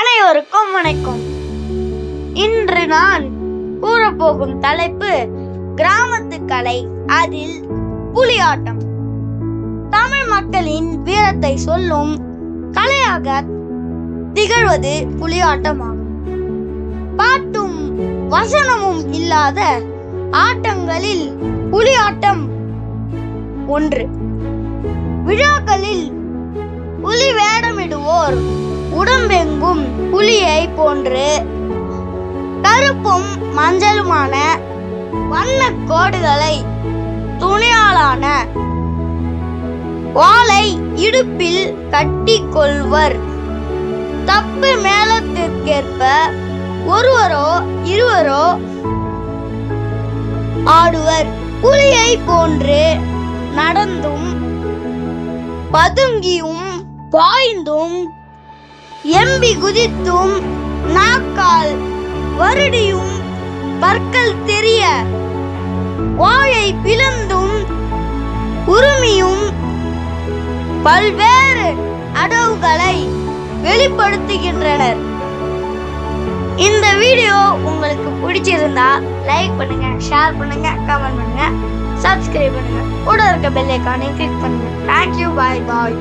அனைவருக்கும் வணக்கம். இன்று நான் கூறப்போகும் தலைப்பு கிராமத்து கலை அதில் புலியாட்டம். தமிழ் மக்களின் வீரத்தை சொல்லும் கலையாக திகழ்வது புலியாட்டமாகும். பாட்டும் வசனமும் இல்லாத ஆட்டங்களில் புலியாட்டம் ஒன்று. விழாக்களில் புலி வேடமிடுவோம் புலியை போன்று கருப்பும் மஞ்சளுமான வண்ண கோடுகளை துணியாலான வாளை இடுப்பில் கட்டி கொள்வர் தப்பு மேளத்திற்கேற்ப ஒருவரோ இருவரோ ஆடுவர். புலியை போன்று நடந்தும் பதுங்கியும் பாய்ந்தும் எம்பி குதித்தும் நாக்கால் வருடியும் பற்கள் தெரிய வாயை பிளந்தும் உருமியும் பல்வேறு அடவுகளை வெளிப்படுத்துகின்றனர். இந்த வீடியோ உங்களுக்கு பிடிச்சிருந்தா லைக் பண்ணுங்க ஷேர் பண்ணுங்க கமெண்ட் பண்ணுங்க சப்ஸ்கிரைப் பண்ணுங்க. கூட இருக்க பெல் ஐக்கானை கிளிக் பண்ணுங்க. தேங்க்யூ பாய் பாய்